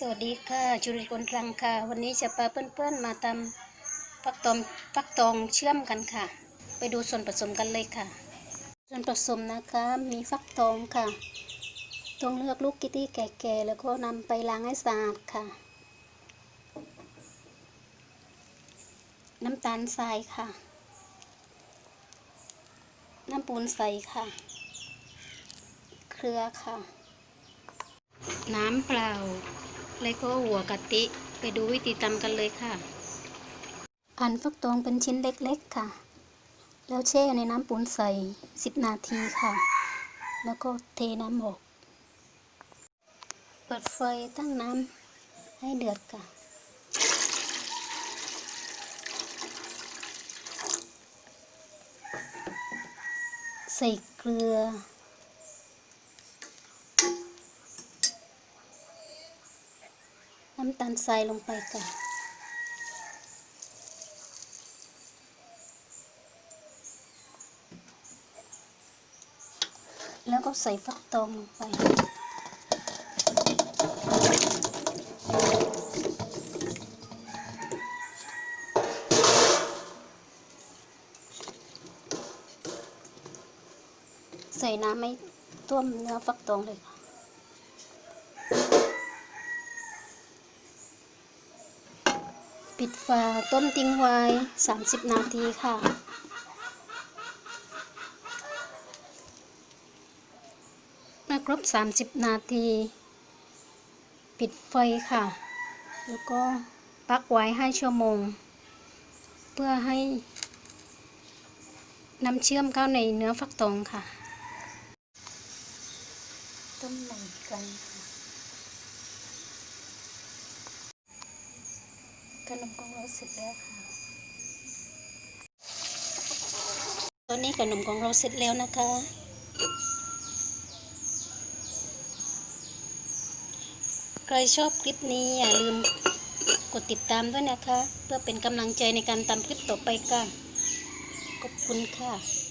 สวัสดีค่ะจุริคนรังค่ะ วันนี้จะพาเพื่อนๆมาทำฟักตองฟักตองเชื่อมกันค่ะ ไปดูส่วนผสมกันเลยค่ะ ส่วนผสมนะคะมีฟักตองค่ะต้องเลือกลูกกิตี้แก่ๆแล้วก็นำไปล้างให้สะอาดค่ะ น้ำตาลทรายค่ะ น้ำปูนใสค่ะ เครือค่ะ น้ำเปล่า แล้วก็หัวกะทิไปดูวิธีทำกันเลยค่ะหั่นฟักทองเป็นชิ้นเล็กๆค่ะ แล้วแช่ในน้ำปูนใส 10 นาทีค่ะ แล้วก็เทน้ำออกเปิดไฟตั้งน้ำให้เดือดค่ะใส่เกลือ น้ำตาลทรายลงไปค่ะแล้วก็ใส่ฟักทองลงไป ใส่น้ำไม่ท่วมเนื้อฟักทองเลยค่ะ ปิดฝาต้มทิ้งไว้ 30 นาทีค่ะ เมื่อครบ 30 นาที ปิดไฟค่ะ แล้วก็พักไว้ให้ชั่วโมง เพื่อให้น้ำเชื่อมเข้าในเนื้อฟักทองค่ะ ต้มใหม่กันค่ะ ขนมของเราเสร็จแล้วค่ะ ตอนนี้ขนมของเราเสร็จแล้วนะคะ ใครชอบคลิปนี้อย่าลืมกดติดตามด้วยนะคะ เพื่อเป็นกำลังใจในการทำคลิปต่อไปค่ะ ขอบคุณค่ะ